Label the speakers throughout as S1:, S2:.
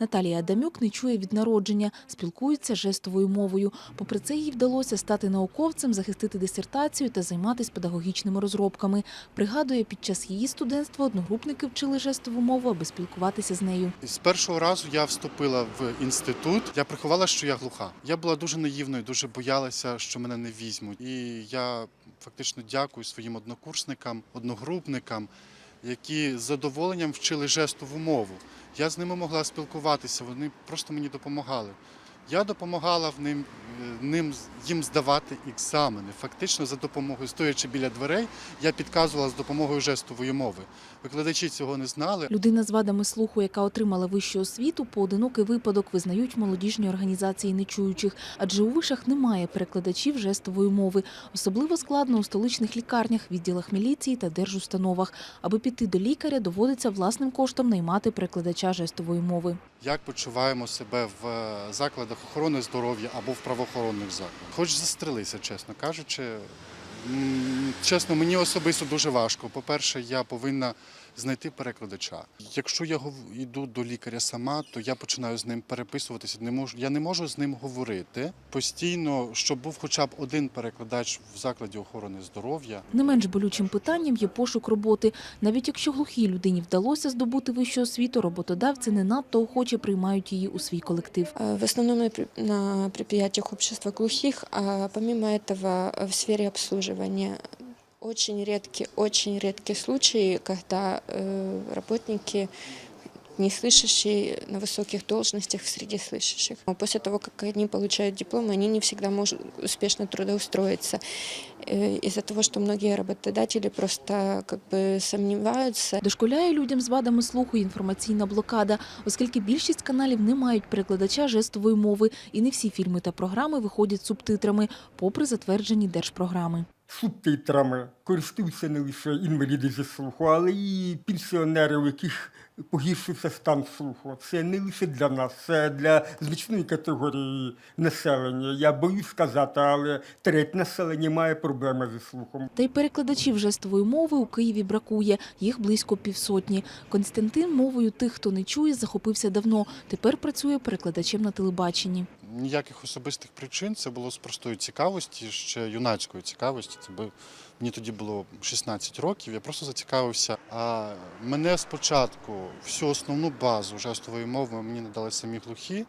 S1: Наталія Адамюк не чує від народження, спілкується жестовою мовою. Попри це, їй вдалося стати науковцем, захистити дисертацію та займатися педагогічними розробками. Пригадує, під час її студентства одногрупники вчили жестову мову, аби спілкуватися з нею.
S2: З першого разу я вступила в інститут. Я приховала, що я глуха. Я була дуже наївною, дуже боялася, що мене не візьмуть. І я фактично дякую своїм однокурсникам, одногрупникам, які з задоволенням вчили жестову мову. Я з ними могла спілкуватися, вони просто мені допомагали. Я допомагала в ним, е, ним їм здавати екзамени. Фактично, за допомогою, стоячи біля дверей, я підказувала з допомогою жестової мови. Викладачі цього не знали.
S1: Людина з вадами слуху, яка отримала вищу освіту, поодинокий випадок визнають молодіжні організації нечуючих, адже у вишах немає перекладачів жестової мови. Особливо складно у столичних лікарнях, відділах міліції та держустановах. Аби піти до лікаря, доводиться власним коштом наймати перекладача жестової мови.
S2: Як почуваємо себе в е, закладах охорони здоров'я або в правоохоронних закладах? Хоч застрелися, чесно кажучи. Чесно, мені особисто дуже важко. По-перше, я повинна знайти перекладача. Якщо я гов- йду до лікаря сама, то я починаю з ним переписуватися. Не можу, я не можу з ним говорити постійно, щоб був хоча б один перекладач в закладі охорони здоров'я.
S1: Не менш болючим питанням є пошук роботи. Навіть якщо глухій людині вдалося здобути вищу освіту, роботодавці не надто охоче приймають її у свій колектив.
S3: Э, В основном на пре- на предприятиях общества глухих, а помимо этого э, в сфере обслуживания очень редкие, очень редкие случаи, когда э, работники не слышащие на высоких должностях среди слышащих. Но После того, как они получают диплом, они не всегда могут успешно трудоустроиться. Э, Из-за того, что многие работодатели просто как бы сомневаются
S1: Дошкуляє людям з вадами слуху і інформаційна блокада, оскільки більшість каналів не мають перекладача жестової мови, і не всі фільми та програми виходять з субтитрами, попри затверджені держпрограми.
S4: субтитрами користуються не лише інваліди зі слуху, але і пенсіонери, у яких погіршився стан слуху. Це не лише для нас, це для значної категорії населення. Я боюсь сказати, але треть населення має проблеми зі слухом.
S1: Та й перекладачів жестової мови у Києві бракує. Їх близько півсотні. Константин мовою тих, хто не чує, захопився давно. Тепер працює перекладачем на телебаченні.
S2: Ніяких особистих причин. Це було з простої цікавості, ще юнацької цікавості. Це би мені тоді було 16 років. Я просто зацікавився. А мене спочатку всю основну базу жестової мови мені надали самі глухі,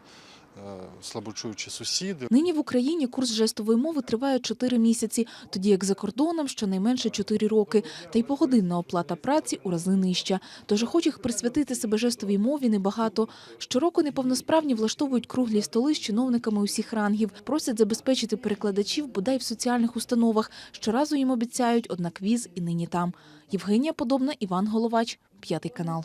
S2: слабочуючі сусіди.
S1: Нині в Україні курс жестової мови триває 4 місяці, тоді як за кордоном щонайменше 4 роки. Та й погодинна оплата праці у рази нижча. Тож охочих присвятити себе жестовій мові небагато. Щороку неповносправні влаштовують круглі столи з чиновниками усіх рангів, просять забезпечити перекладачів бодай в соціальних установах. Щоразу їм обіцяють, однак віз і нині там. Євгенія Подобна, Іван Головач, п'ятий канал.